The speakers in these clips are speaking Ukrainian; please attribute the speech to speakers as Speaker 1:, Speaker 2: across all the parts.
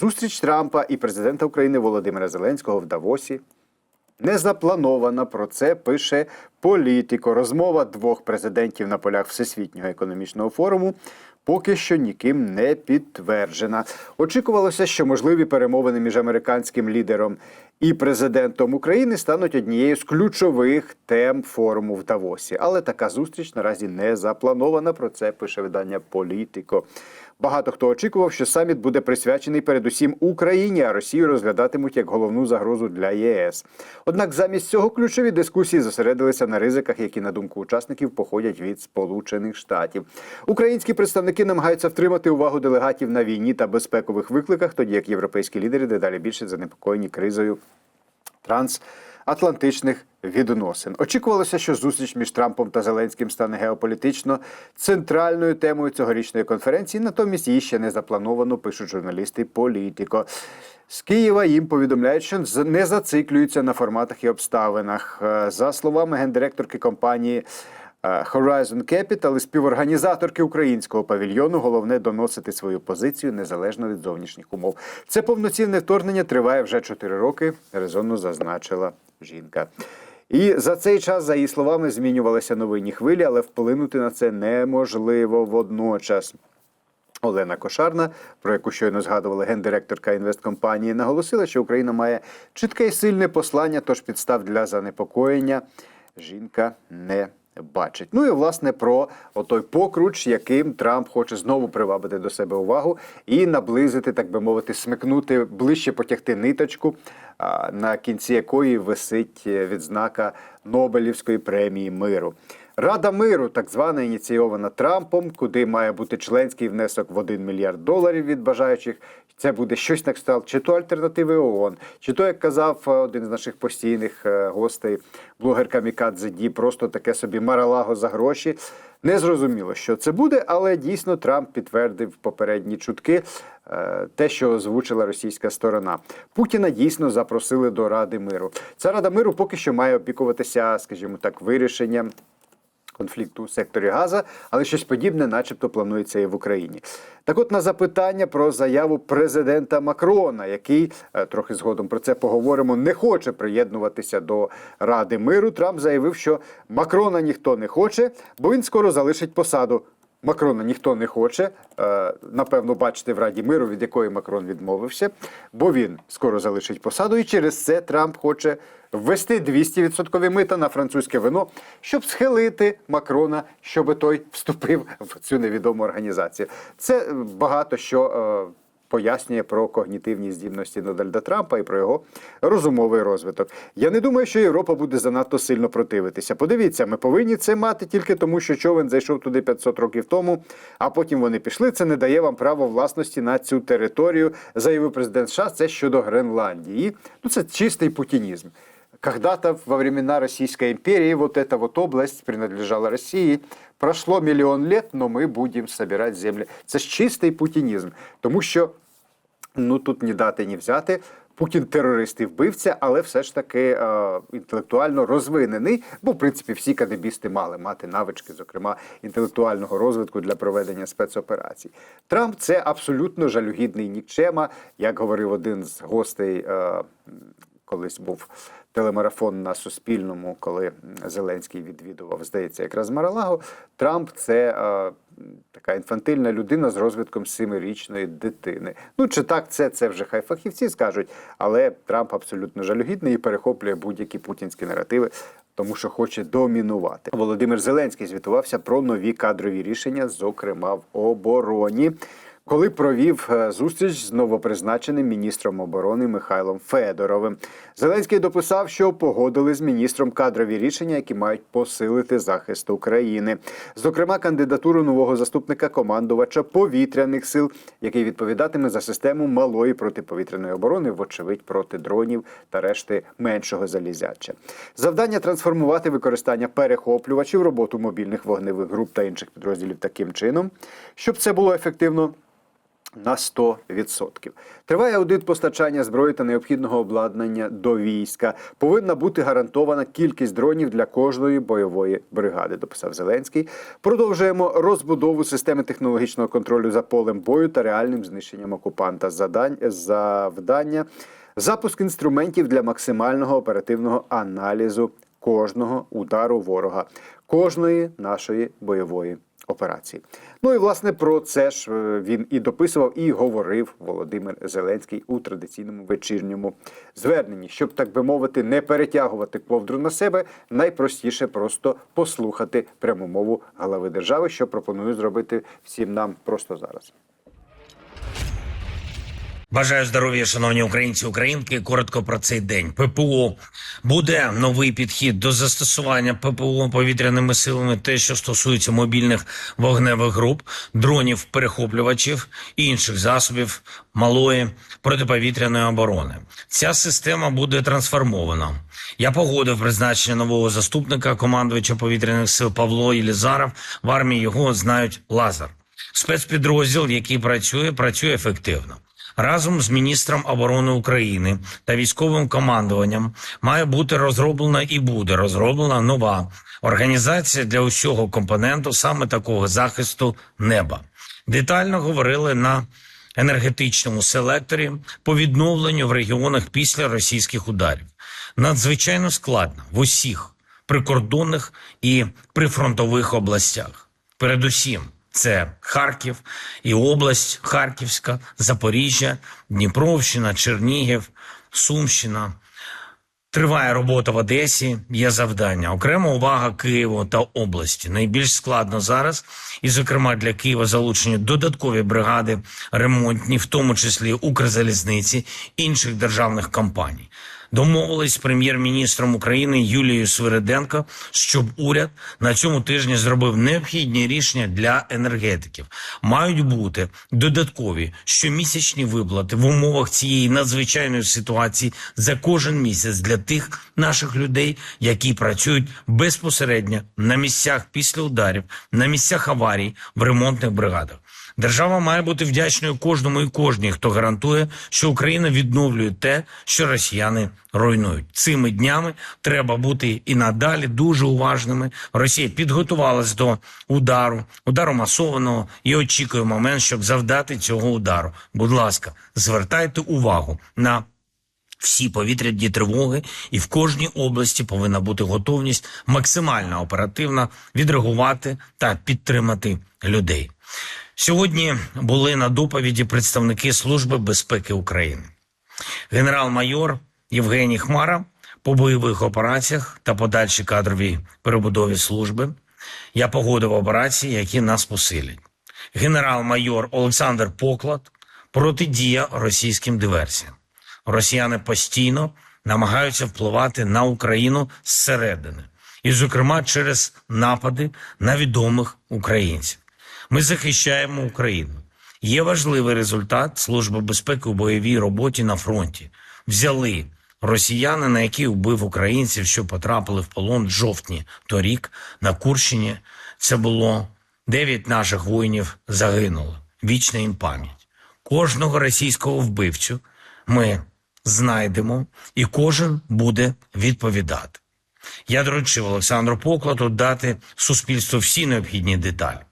Speaker 1: Зустріч Трампа і президента України Володимира Зеленського в Давосі не запланована. Про це пише політико. Розмова двох президентів на полях Всесвітнього економічного форуму поки що ніким не підтверджена. Очікувалося, що можливі перемовини між американським лідером і президентом України стануть однією з ключових тем форуму в Давосі. Але така зустріч наразі не запланована. Про це пише видання Політико. Багато хто очікував, що саміт буде присвячений передусім Україні, а Росію розглядатимуть як головну загрозу для ЄС. Однак замість цього ключові дискусії зосередилися на ризиках, які на думку учасників походять від Сполучених Штатів. Українські представники намагаються втримати увагу делегатів на війні та безпекових викликах, тоді як європейські лідери дедалі більше занепокоєні кризою трансатлантичних відносин. Очікувалося, що зустріч між Трампом та Зеленським стане геополітично центральною темою цьогорічної конференції. Натомість її ще не заплановано, пишуть журналісти Політико. З Києва їм повідомляють, що не зациклюються на форматах і обставинах. Е, За словами гендиректорки компанії. е, Horizon Capital і співорганізаторки українського павільйону головне доносити свою позицію незалежно від зовнішніх умов. Це повноцінне вторгнення триває вже 4 роки, резонно зазначила жінка. І за цей час, за її словами, змінювалися новинні хвилі, але вплинути на це неможливо водночас. Олена Кошарна, про яку щойно згадувала гендиректорка інвесткомпанії, наголосила, що Україна має чітке і сильне послання, тож підстав для занепокоєння жінка не бачить. Ну і власне про отой покруч, яким Трамп хоче знову привабити до себе увагу і наблизити, так би мовити, смикнути ближче потягти ниточку, на кінці якої висить е, відзнака Нобелівської премії миру. Рада миру, так звана ініційована Трампом, куди має бути членський внесок в 1 мільярд доларів від бажаючих. Це буде щось на кшталт, чи то альтернативи ООН, чи то, як казав е, один з наших постійних е, гостей, блогерка Мікадзе Ді, просто таке собі маралаго за гроші. Не зрозуміло, що це буде, але дійсно Трамп підтвердив попередні чутки, е, те, що озвучила російська сторона. Путіна дійсно запросили до Ради миру. Ця Рада миру поки що має опікуватися, скажімо так, вирішенням конфлікту у секторі Газа, але щось подібне, начебто, планується і в Україні. Так, от на запитання про заяву президента Макрона, який е, трохи згодом про це поговоримо, не хоче приєднуватися до Ради миру. Трамп заявив, що Макрона ніхто не хоче, бо він скоро залишить посаду. Макрона ніхто не хоче. Е, Напевно, бачите в Раді миру, від якої Макрон відмовився, бо він скоро залишить посаду, і через це Трамп хоче ввести 200% мита на французьке вино, щоб схилити Макрона, щоб той вступив в цю невідому організацію. Це е, багато що. е, Пояснює про когнітивні здібності Дональда Трампа і про його розумовий розвиток. Я не думаю, що Європа буде занадто сильно противитися. Подивіться, ми повинні це мати тільки тому, що човен зайшов туди 500 років тому, а потім вони пішли. Це не дає вам право власності на цю територію, заявив президент США. Це щодо Гренландії. Ну це чистий путінізм. Когда-то во времена Российской империи вот эта вот область принадлежала России. Прошло мільйон лет, но ми будемо собирати землі. Це ж чистий путінізм, тому що ну тут ні дати, ні взяти. Путін терорист і вбивця, але все ж таки е, інтелектуально розвинений. Бо в принципі всі кадебісти мали мати навички, зокрема інтелектуального розвитку для проведення спецоперацій. Трамп це абсолютно жалюгідний нікчема, як говорив один з гостей. Е, колись був телемарафон на Суспільному, коли Зеленський відвідував, здається, якраз Маралаго. Трамп це е, така інфантильна людина з розвитком семирічної дитини. Ну чи так це, це вже хай фахівці скажуть, але Трамп абсолютно жалюгідний і перехоплює будь-які путінські наративи. Тому що хоче домінувати. Володимир Зеленський звітувався про нові кадрові рішення, зокрема в обороні коли провів е, зустріч з новопризначеним міністром оборони Михайлом Федоровим. Зеленський дописав, що погодили з міністром кадрові рішення, які мають посилити захист України. Зокрема, кандидатуру нового заступника командувача повітряних сил, який відповідатиме за систему малої протиповітряної оборони, вочевидь проти дронів та решти меншого залізяча. Завдання трансформувати використання перехоплювачів, роботу мобільних вогневих груп та інших підрозділів таким чином, щоб це було ефективно на 100%. Триває аудит постачання зброї та необхідного обладнання до війська. Повинна бути гарантована кількість дронів для кожної бойової бригади. Дописав Зеленський. Продовжуємо розбудову системи технологічного контролю за полем бою та реальним знищенням окупанта. Задань завдання запуск інструментів для максимального оперативного аналізу кожного удару ворога, кожної нашої бойової операції. Ну і власне про це ж е, він і дописував, і говорив Володимир Зеленський у традиційному вечірньому зверненні. Щоб так би мовити, не перетягувати ковдру на себе, найпростіше просто послухати пряму мову глави держави, що пропоную зробити всім нам просто зараз.
Speaker 2: Бажаю здоров'я, шановні українці, українки. Коротко про цей день. ППО буде новий підхід до застосування ППО повітряними силами. Те, що стосується мобільних вогневих груп, дронів, перехоплювачів і інших засобів малої протиповітряної оборони. Ця система буде трансформована. Я погодив призначення нового заступника командувача повітряних сил Павло Єлізаров. В армії його знають Лазар. Спецпідрозділ, який працює, працює ефективно. Разом з міністром оборони України та військовим командуванням має бути розроблена і буде розроблена нова організація для усього компоненту саме такого захисту неба. Детально говорили на енергетичному селекторі по відновленню в регіонах після російських ударів. Надзвичайно складно в усіх прикордонних і прифронтових областях. Передусім, це Харків і область Харківська, Запоріжжя, Дніпровщина, Чернігів, Сумщина. Триває робота в Одесі, є завдання. Окрема увага Києву та області. Найбільш складно зараз, і, зокрема, для Києва залучені додаткові бригади ремонтні, в тому числі Укрзалізниці, інших державних компаній. Домовились з прем'єр-міністром України Юлією Свириденко, щоб уряд на цьому тижні зробив необхідні рішення для енергетиків. Мають бути додаткові щомісячні виплати в умовах цієї надзвичайної ситуації за кожен місяць для тих наших людей, які працюють безпосередньо на місцях після ударів, на місцях аварій в ремонтних бригадах. Держава має бути вдячною кожному і кожній, хто гарантує, що Україна відновлює те, що росіяни руйнують. Цими днями треба бути і надалі дуже уважними. Росія підготувалась до удару, удару масованого і очікує момент, щоб завдати цього удару. Будь ласка, звертайте увагу на всі повітряні тривоги, і в кожній області повинна бути готовність максимально оперативно відреагувати та підтримати людей. Сьогодні були на доповіді представники Служби безпеки України. Генерал-майор Євгеній Хмара по бойових операціях та подальшій кадровій перебудові служби. Я погодив операції, які нас посилять. Генерал-майор Олександр Поклад протидія російським диверсіям. Росіяни постійно намагаються впливати на Україну зсередини, і, зокрема, через напади на відомих українців. Ми захищаємо Україну. Є важливий результат Служби безпеки у бойовій роботі на фронті. Взяли росіянина, який вбив українців, що потрапили в полон в жовтні торік на Курщині. Це було дев'ять наших воїнів загинуло. Вічна їм пам'ять. Кожного російського вбивцю ми знайдемо, і кожен буде відповідати. Я доручив Олександру Покладу дати суспільству всі необхідні деталі.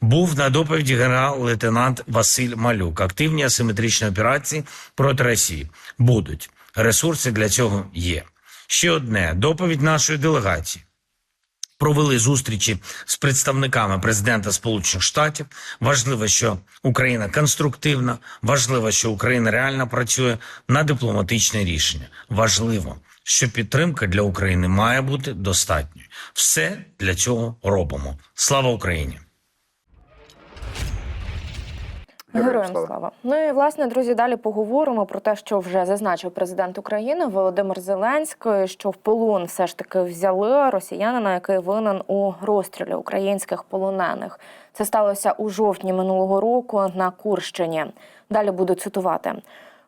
Speaker 2: Був на доповіді генерал-лейтенант Василь Малюк. Активні асиметричні операції проти Росії будуть. Ресурси для цього є. Ще одне доповідь нашої делегації. Провели зустрічі з представниками президента Сполучених Штатів. Важливо, що Україна конструктивна. Важливо, що Україна реально працює на дипломатичне рішення. Важливо, що підтримка для України має бути достатньою. Все для цього робимо. Слава Україні!
Speaker 1: Героям
Speaker 3: Героям
Speaker 1: слава.
Speaker 3: слава. Ну і власне, друзі, далі поговоримо про те, що вже зазначив президент України Володимир Зеленський, що в полон все ж таки взяли росіянина, який винен у розстрілі українських полонених. Це сталося у жовтні минулого року на Курщині. Далі буду цитувати.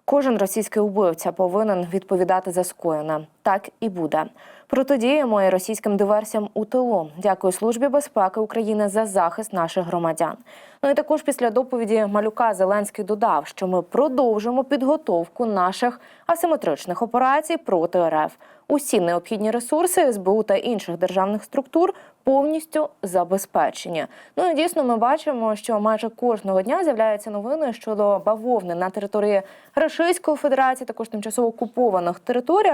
Speaker 3: Кожен російський убивця повинен відповідати за скоєне. так і буде. Протидіємо і російським диверсіям у тилу. Дякую службі безпеки України за захист наших громадян. Ну і також після доповіді малюка Зеленський додав, що ми продовжимо підготовку наших асиметричних операцій проти РФ. Усі необхідні ресурси СБУ та інших державних структур повністю забезпечені. Ну і дійсно ми бачимо, що майже кожного дня з'являються новини щодо бавовни на території Російської Федерації, також тимчасово окупованих територіях.